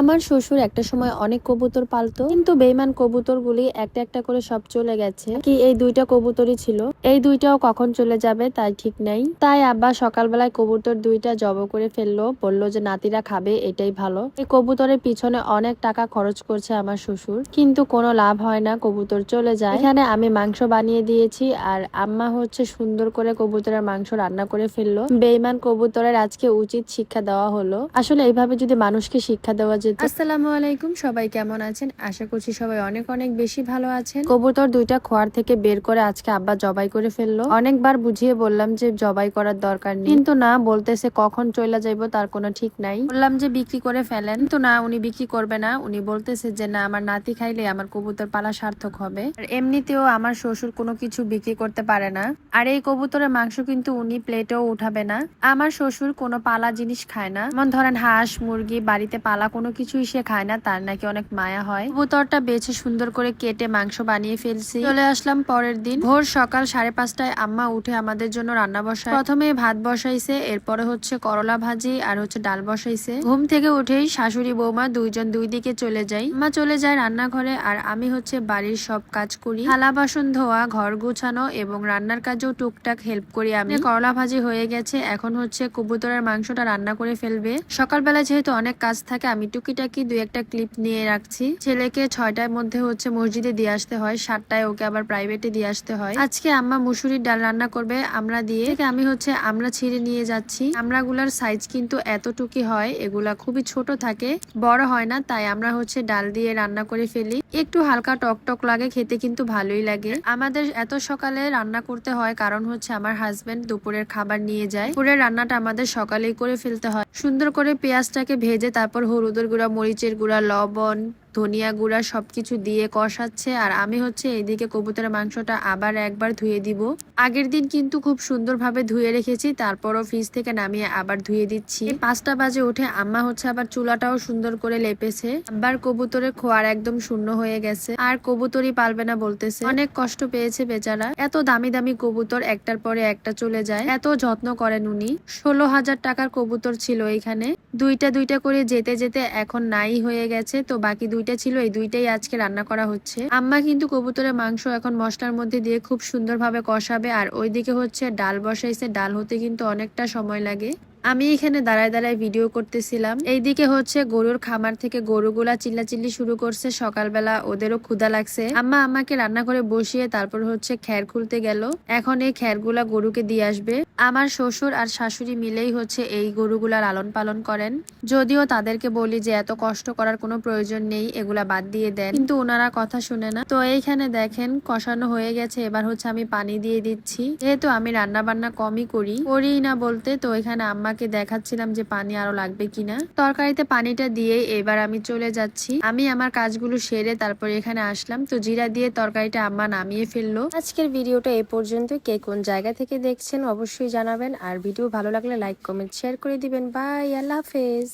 আমার শ্বশুর একটা সময় অনেক কবুতর পালতো, কিন্তু বেইমান কবুতরগুলি একটা একটা করে সব চলে গেছে। কি এই দুইটা কবুতরই ছিল? এই দুইটাও কখন চলে যাবে তাই ঠিক নাই। তাই আব্বা সকালবেলায় কবুতর দুইটা জব করে ফেলল, বলল যে, নাতিরা খাবে, এটাই ভালো। এই কবুতরের পিছনে অনেক টাকা খরচ করছে আমার শ্বশুর, কিন্তু কোনো লাভ হয় না, কবুতর চলে যায়। এখানে আমি মাংস বানিয়ে দিয়েছি আর আম্মা হচ্ছে সুন্দর করে কবুতরের মাংস রান্না করে ফেলল। বেইমান কবুতরের আজকে উচিত শিক্ষা দেওয়া হলো। আসলে এইভাবে যদি মানুষকে শিক্ষা দেওয়া যেত আসসালামু আলাইকুম সবাই কেমন আছেন? আশা করছি সবাই অনেক অনেক বেশি ভালো আছেন। কবুতর দুইটা খোয়ার থেকে বের করে আজকে আব্বা জবাই করে ফেলল। অনেকবার বুঝিয়ে বললাম যে জবাই করার দরকার নেই। কিন্তু না বলতেছে কখন চলে যাইবো তার কোনো ঠিক নাই। বললাম যে বিক্রি করে ফেলেন। তো না উনি বিক্রি করবে না। উনি বলতেছে যে না আমার নাতি খাইলে আমার কবুতর পালা সার্থক হবে। আর এমনিতেও আমার শ্বশুর কোনো কিছু বিক্রি করতে পারে না। আর এই কবুতরের মাংস কিন্তু উনি প্লেটেও উঠাবে না। আমার শ্বশুর কোনো পালা জিনিস খায় না। যেমন ধরেন হাঁস মুরগি বাড়িতে পালা কোনো কিছুই সে খায় না, তার নাকি অনেক মায়া হয়। কবুতরটা বেছে সুন্দর করে কেটে মাংস বানিয়ে ফেলছি। চলে আসলাম পরের দিন। ভোর সকাল সাড়ে পাঁচটায় আম্মা উঠে আমাদের জন্য রান্না বসায়। প্রথমে ভাত বসাইছে, এরপরে হচ্ছে করলা ভাজি আর হচ্ছে ডাল বসাইছে। ঘুম থেকে উঠেই শাশুড়ি বৌমা দুইজন দুই দিকে চলে যায় মা চলে যায় রান্নাঘরে আর আমি হচ্ছে বাড়ির সব কাজ করি। থালা বাসন ধোয়া, ঘর গুছানো এবং রান্নার কাজেও টুকটাক হেল্প করি আমি। করলা ভাজি হয়ে গেছে, এখন হচ্ছে কবুতরের মাংসটা রান্না করে ফেলবে। সকালবেলা যেহেতু অনেক কাজ থাকে, আমি টুকিটাকি দুই একটা ক্লিপ নিয়ে রাখছি। ছেলেকে ছয়টার মধ্যে হচ্ছে মসজিদে দিয়ে আসতে হয়, সাতটায় ওকে আবার প্রাইভেটে দিয়ে আসতে হয়। আজকে আম্মা মুসুরির ডাল রান্না করবে, আমরা দিয়ে আমি হচ্ছে আমরা ছিঁড়ে নিয়ে যাচ্ছি। আমরাগুলার সাইজ কিন্তু এতটুকি হয়, এগুলা খুবই ছোট থাকে, বড় হয় না, তাই আমরা হচ্ছে ডাল দিয়ে রান্না করে ফেলি। একটু হালকা টক টক লাগে, খেতে কিন্তু ভালোই লাগে। আমাদের এত সকালে রান্না করতে হয়, কারণ হচ্ছে আমার হাজবেন্ড দুপুরের খাবার নিয়ে যায়। দুপুরের রান্নাটা আমাদের সকালেই করে ফেলতে হয়। সুন্দর করে পেঁয়াজটাকে ভেজে তারপর হলুদের গুঁড়া মরিচের গুঁড়া লবণ ধনিয়া গুঁড়া সবকিছু দিয়ে কষাচ্ছে, আর আমি হচ্ছে এইদিকে কবুতরের মাংসটা আবার একবার ধুয়ে দিব। আগের দিন কিন্তু খুব সুন্দরভাবে ধুয়ে রেখেছি, তারপরও ফ্রিজ থেকে নামিয়ে আবার ধুয়ে দিচ্ছি। পাঁচটা বাজে উঠে আম্মা হচ্ছে আবার চুলাটাও সুন্দর করে লেপেছে। আবার কবুতরের খোয়ার একদম শূন্য হয়ে গেছে, আর কবুতরই পালবে না বলতেছে। অনেক কষ্ট পেয়েছে বেচারা। এত দামি দামি কবুতর একটার পরে একটা চলে যায়। এত যত্ন করেন উনি। ষোলো হাজার টাকার কবুতর ছিল এখানে। দুইটা দুইটা করে যেতে যেতে এখন নাই হয়ে গেছে, তো বাকি দুইটা ছিল, এই দুইটাই আজকে রান্না করা হচ্ছে। আম্মা কিন্তু কবুতরের মাংস এখন মশলার মধ্যে দিয়ে খুব সুন্দরভাবে কষাবে, আর ওইদিকে হচ্ছে ডাল বসাইছে। ডাল হতে কিন্তু অনেকটা সময় লাগে। আমি এখানে দাঁড়ায় দাঁড়ায় ভিডিও করতেছিলাম। এইদিকে হচ্ছে গরুর খামার থেকে গরুগুলা চিল্লাচিল্লি শুরু করছে। সকালবেলা ওদেরও ক্ষুদা লাগছে। আম্মা আমাকে রান্না করে বসিয়ে তারপর হচ্ছে খ্যার খুলতে গেল। এখন এই খ্যারগুলা গরুকে দিয়ে আসবে। আমার শ্বশুর আর শাশুড়ি মিলেই হচ্ছে এই গরুগুলা লালন পালন করেন। যদিও তাদেরকে বলি যে এত কষ্ট করার কোনো প্রয়োজন নেই, এগুলা বাদ দিয়ে দেন। কিন্তু ওনারা কথা শুনে না। তো এইখানে দেখেন কষানো হয়ে গেছে। এবার হচ্ছে আমি পানি দিয়ে দিচ্ছি। যেহেতু আমি রান্না বান্না কমই করি করি না বলতে তো এখানে আম্মাকে দেখাচ্ছিলাম যে পানি আরও লাগবে কিনা। তরকারিতে পানিটা দিয়ে এবার আমি চলে যাচ্ছি। আমি আমার কাজগুলো সেরে তারপর এখানে আসলাম। তো জিরা দিয়ে তরকারিটা আম্মা নামিয়ে ফেলল। আজকের ভিডিওটা এ পর্যন্ত কে কোন জায়গা থেকে দেখছেন অবশ্যই জানাবেন। আর ভিডিও ভালো লাগলে লাইক, কমেন্ট, শেয়ার করে দিবেন। বাই, আল্লাহ হাফেজ।